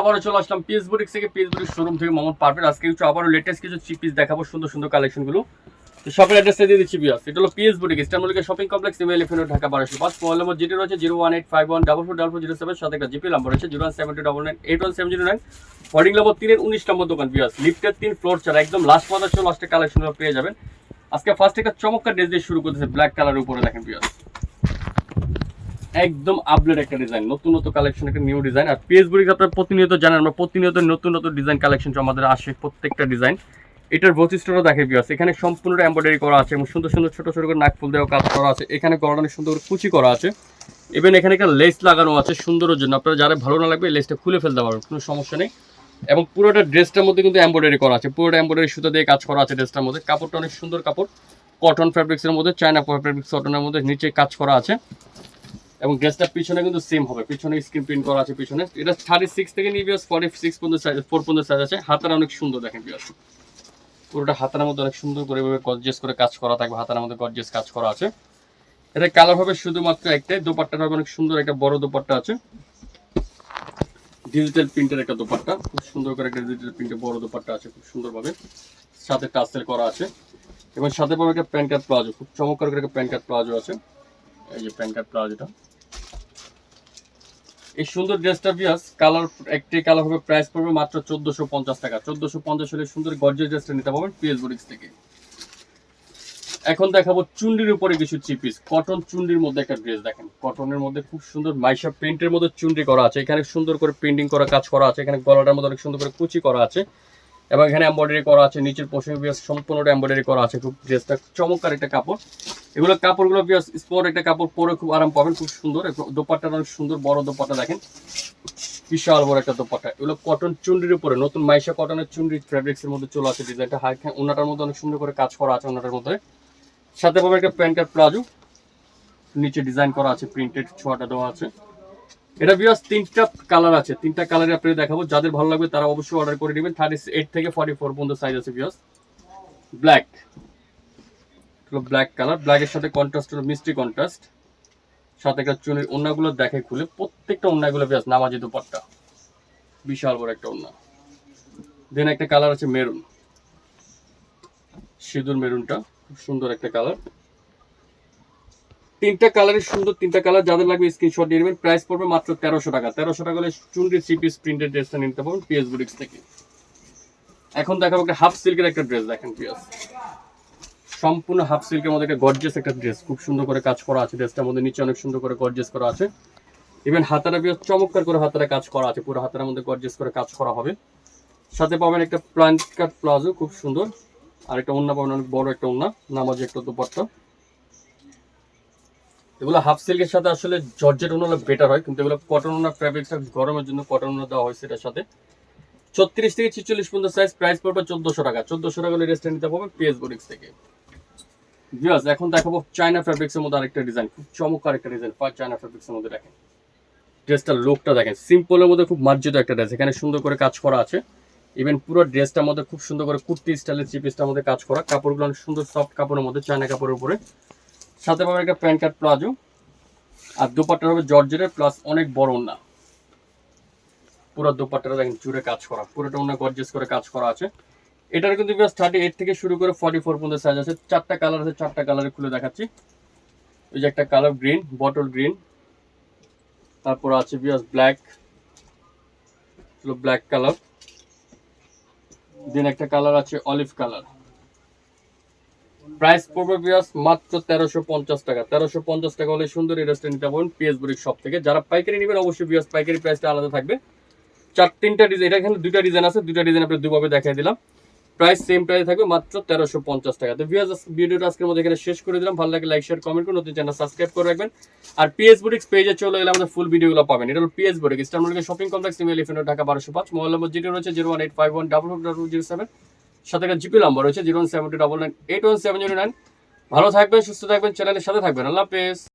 আবারও চলে আসলাম পিএস বুটিক্স থেকে। পিএস বুটিক শোরুম থেকে মোহাম্মদ পারফেক্ট আজকে কিছু, আবারও লেটেস্ট কিছু চিপ পিস দেখাবো, সুন্দর সুন্দর কালেকশনগুলো তো শপের অ্যাড্রেসটা দিয়ে দিচ্ছি বিয়াস এটা হলো PS boutique eastern shopping complex email এফএন ঢাকা বারোশো পাঁচ মোবাইল নম্বর যেটি রয়েছে zero one eight five one double four double four zero seven সাথে একটা জিপি নাম্বার রয়েছে zero one seven two double nine eight one seven zero nine holding number তিনের উনিশ নম্বর দোকান বিয়াস লিফটের তিন ফ্লোর ছাড়া, একদম লাস্ট মাদার ছিল লাস্টের কালেকশনগুলো পেয়ে যাবেন। আজকে ফার্স্ট একটা চমৎকার ড্রেস দিয়ে শুরু করতেছে ব্ল্যাক কালারের উপরে, দেখেন বিয়াস একদম আপডেট একটা ডিজাইন নতুন নতুন কালেকশন একটা নিউ ডিজাইন আর পিএস বুড়ি আপনার প্রতিনিয়ত জানেন, আমরা প্রতিনিয়ত নতুন নতুন ডিজাইন কালেকশন আমাদের আসে প্রত্যেকটা ডিজাইন এটার বৈশিষ্ট্যটা দেখে বিয়াস এখানে সম্পূর্ণ এমব্রয়ডারি করা আছে এবং সুন্দর সুন্দর ছোট ছোট করে নাক ফুল দেওয়া কাজ করা আছে। এখানে গড়ানো সুন্দর কুচি করা আছে। ইভেন এখানে একটা লেস লাগানো আছে সুন্দরের জন্য। আপনারা যারা ভালো না লাগবে লেসটা খুলে ফেলতে পারবেন, কোনো সমস্যা নেই। এবং পুরোটা ড্রেসটার মধ্যে কিন্তু এমব্রয়ডারি করা আছে। পুরোটা এমব্রয়ডারি সুতা দিয়ে কাজ করা আছে ড্রেসটার মধ্যে। কাপড়টা অনেক সুন্দর কাপড়। কটন ফ্যাব্রিক্সের মধ্যে চায়না ফ্যাব্রিক্স কটনের মধ্যে নিচে কাজ করা আছে। এবং ড্রেসটার পিছনে কিন্তু সেম হবে। পিছনে স্ক্রিন প্রিন্ট করা আছে পিছনে। এটা থার্টি সিক্স থেকে নিয়ে বিয়াস ফর্টি সিক্স পর্যন্ত সাইজ ফোর পর্যন্ত সাইজ আছে। হাতারা অনেক সুন্দর দেখেন বিয়াস পুরোটা হাতার মধ্যে অনেক সুন্দর করে এভাবে গর্জেস করে কাজ করা থাকবে। হাতার মধ্যে গর্জেস কাজ করা আছে। এটা কালার হবে শুধুমাত্র একটাই। দোপাট্টাটা হবে অনেক সুন্দর একটা বড় দোপাট্টা আছে। ডিজিটাল প্রিন্টের একটা দোপাট্টা। খুব সুন্দর করে একটা ডিজিটাল প্রিন্টের বড় দোপাট্টা আছে, খুব সুন্দরভাবে। সাথে টাসেল করা আছে। এবং সাথে পাবে একটা প্যান্ট কার্ড প্লাজো। খুব চমৎকার করে একটা প্যান্ট কার্ড প্লাজো আছে। এই যে প্যান্ট কার্ড প্লাজোটা। এই সুন্দর ড্রেসটা বিয়াস কালার একটি কালার হবে প্রাইস পড়বে মাত্র চোদ্দশো পঞ্চাশ টাকা। চোদ্দশো পঞ্চাশ হলে সুন্দর গর্জের ড্রেসটা নিতে পারবেন পিএস বুটিক্স থেকে। এখন দেখাবো চুন্ডির উপরে কিছু চিপিস কটন চুন্ডির মধ্যে একটা ড্রেস দেখেন। কটনের মধ্যে খুব সুন্দর মাইশা প্রিন্টের মধ্যে চুন্ডি করা আছে। এখানে সুন্দর করে প্রিন্টিং করা, কাজ করা আছে। এখানে গলাটার মধ্যে অনেক সুন্দর করে কুচি করা আছে। এবং এখানে এম্বয়ডারি করা আছে, নিচের পোষণ বিয়াস সম্পূর্ণটা এম্বয়ডারি করা আছে। খুব ড্রেসটা চমৎকার একটা কাপড়। এগুলো কাপড়গুলো বিয়াস স্পট একটা কাপড় পরে খুব আরাম পাবেন, খুব সুন্দর। দোপাট্টা অনেক সুন্দর, বড় দোপাট্টা দেখেন। বিশাল বড় একটা দোপাট্টা। এগুলো কটন চুন্ডির উপরে, নতুন মাইশা কটনের চুন্ডি ফ্যাব্রিক্স এর মধ্যে চলে আসে ডিজাইনটা। হাই ওনাটার মধ্যে অনেক সুন্দর করে কাজ করা আছে ওনাটার মধ্যে। সাথে পাবে একটা প্যান্ট কার্ড প্লাজো। নিচে ডিজাইন করা আছে প্রিন্টেড ছোয়াটা দেওয়া আছে। এটা বিয়াস তিনটা কালার আছে। তিনটা কালারে আপনাদের দেখাবো। যাদের ভালো লাগবে তারা অবশ্যই অর্ডার করে নেবেন। থার্টি এইট থেকে ফর্টি ফোর পর্যন্ত সাইজ আছে বিয়াস ব্ল্যাক ব্ল্যাক কালার ব্ল্যাকের সাথে কন্ট্রাস্ট হলো মিষ্টি কন্ট্রাস্ট সাথে একটা চুনের ওন্নাগুলো দেখে খুলে প্রত্যেকটা ওন্নাগুলো বিয়াস নামাজি দুপাট্টা। বিশাল বড় একটা ওন্না। দেন একটা কালার আছে মেরুন সিঁদুর মেরুনটা খুব সুন্দর একটা কালার তিনটা কালারের সুন্দর, তিনটা কালার যাদের লাগবে স্ক্রিনশট নিয়ে নেবেন। প্রাইস পড়বে মাত্র তেরোশো টাকা। তেরোশো টাকা হলে চুনরি থ্রি পিস প্রিন্টেড ড্রেসটা নিতে পারবেন পিএস বুটিক্স থেকে। এখন দেখাবো একটা হাফ সিল্কের একটা ড্রেস দেখেন পিএস সম্পূর্ণ হাফ সিল্কের মধ্যে একটা গর্জেস একটা ড্রেস খুব সুন্দর করে কাজ করা আছে ড্রেসটার মধ্যে। নিচে অনেক সুন্দর করে গর্জেস করা আছে। ইভেন হাতারা বিয়াস চমৎকার করে হাতারা কাজ করা আছে। পুরো হাতার মধ্যে গর্জেস করে কাজ করা হবে। সাথে পাবেন একটা প্লান্ট কাট প্লাজো, খুব সুন্দর। আর একটা ওন্না পাবেন, অনেক বড় একটা ওন্না নামাজি একটা দুপাট্টা। এগুলো হাফ সিল্কের সাথে আসলে জর্জেট ওনা বেটার হয়, কিন্তু এগুলো কটন ওনা ফ্যাব্রিক্সটা গরমের জন্য কটন ওনা দেওয়া হয়েছে এটার সাথে। ছত্রিশ থেকে ছিচল্লিশ পর্যন্ত সাইজ প্রাইস পড়বে চোদ্দশো টাকা। চোদ্দশো টাকা হলে রেস্টে নিতে পারবে পিএস বুটিক্স থেকে। ভিউয়ার্স এখন দেখাবো চায়না ফ্যাব্রিক্সের মধ্যে আরেকটা ডিজাইন খুব চমৎকার একটা ডিজাইন চায়না ফ্যাব্রিক্সের মধ্যে দেখেন। ড্রেসটার লুকটা দেখেন সিম্পলের মধ্যে খুব মার্জিত একটা ড্রেস এখানে সুন্দর করে কাজ করা আছে। ইভেন পুরো ড্রেসটার মধ্যে খুব সুন্দর করে কুর্তি স্টাইলের চিপিসটার মধ্যে কাজ করা। কাপড়গুলো অনেক সুন্দর সফট কাপড়ের মধ্যে চায়না কাপড়ের উপরে। সাথে পাবেন একটা প্যান্ট কাট প্লাজো আর দুপাট্টা হবে জর্জেটের, প্লাস অনেক বড় না পুরো দুপাট্টাটা দেখেন জুড়ে কাজ করা, পুরোটা অন্য গর্জেস করে কাজ করা আছে। এটার কিন্তু থার্টি এইট থেকে শুরু করে ফর্টি ফোর পর্যন্ত সাইজ আছে। চারটা কালার আছে, চারটা কালারে খুলে দেখাচ্ছি। এই যে একটা কালার গ্রিন বটল গ্রিন তারপর আছে বিয়াস ব্ল্যাক ব্ল্যাক কালার দেন একটা কালার আছে অলিভ কালার প্রাইস পড়বে বিয়াস মাত্র তেরোশো পঞ্চাশ টাকা। তেরোশো পঞ্চাশ টাকা হলে সুন্দর ড্রেসটা নিতে পারবেন পিএস বুড়ির শপ থেকে। যারা পাইকারি নেবেন অবশ্যই বিয়াস পাইকারি প্রাইসটা আলাদা থাকবে। চার তিনটা ডিজাইন, এটা এখানে দুটা ডিজাইন আছে দুটা ডিজাইন আপনি দুভাবে দেখাই দিলাম। প্রাইস সেম প্রাইস থাকবে মাত্র তেরোশো পঞ্চাশ টাকা। তো বিয়াস ভিডিওটা আজকের মধ্যে এখানে শেষ করে দিলাম। ভালো লাগে লাইক শেয়ার কমেন্ট করুন নতুন চ্যানেল সাবস্ক্রাইব করে রাখবেন। আর পিএস বুটিক্স পেজে চলে গেলে আমাদের ফুল ভিডিওগুলো পাবেন। এটা হলো PS boutique eastern shopping complex elephant Dhaka বারোশো পাঁচ মোবাইল নম্বর যেটি রয়েছে zero one eight five one double four double zero seven সাথে একটা জিপি নাম্বার রয়েছে zero one seven two double nine, eight one seven zero nine. ভালো থাকবেন, সুস্থ থাকবেন, চ্যানেলের সাথে থাকবেন। আল্লাহ হাফেজ।